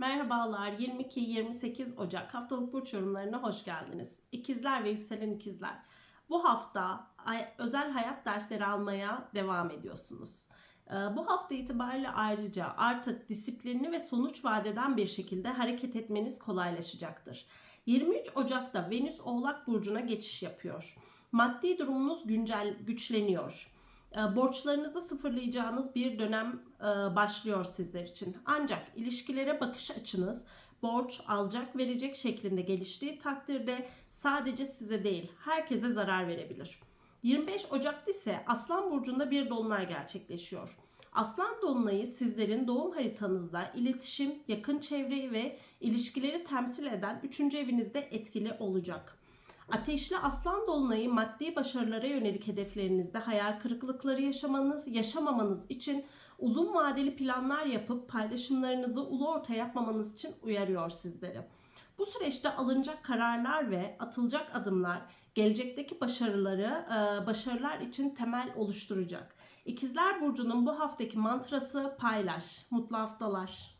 Merhabalar 22-28 Ocak haftalık burç yorumlarına hoş geldiniz. İkizler ve yükselen ikizler. Bu hafta özel hayat dersleri almaya devam ediyorsunuz. Ee, Bu hafta itibariyle ayrıca artık disiplinli ve sonuç vadeden bir şekilde hareket etmeniz kolaylaşacaktır. 23 Ocak'ta Venüs Oğlak Burcu'na geçiş yapıyor. Maddi durumunuz güncel güçleniyor. E, borçlarınızı sıfırlayacağınız bir dönem e, başlıyor sizler için. Ancak ilişkilere bakış açınız borç, alacak, verecek şeklinde geliştiği takdirde sadece size değil, herkese zarar verebilir. 25 Ocak'ta ise Aslan burcunda bir dolunay gerçekleşiyor. Aslan dolunayı sizlerin doğum haritanızda iletişim, yakın çevreyi ve ilişkileri temsil eden 3. evinizde etkili olacak. Ateşli aslan dolunayı maddi başarılara yönelik hedeflerinizde hayal kırıklıkları yaşamanız, yaşamamanız için uzun vadeli planlar yapıp paylaşımlarınızı ulu orta yapmamanız için uyarıyor sizleri. Bu süreçte alınacak kararlar ve atılacak adımlar gelecekteki başarıları, e, başarılar için temel oluşturacak. İkizler Burcu'nun bu haftaki mantrası paylaş, mutlu haftalar.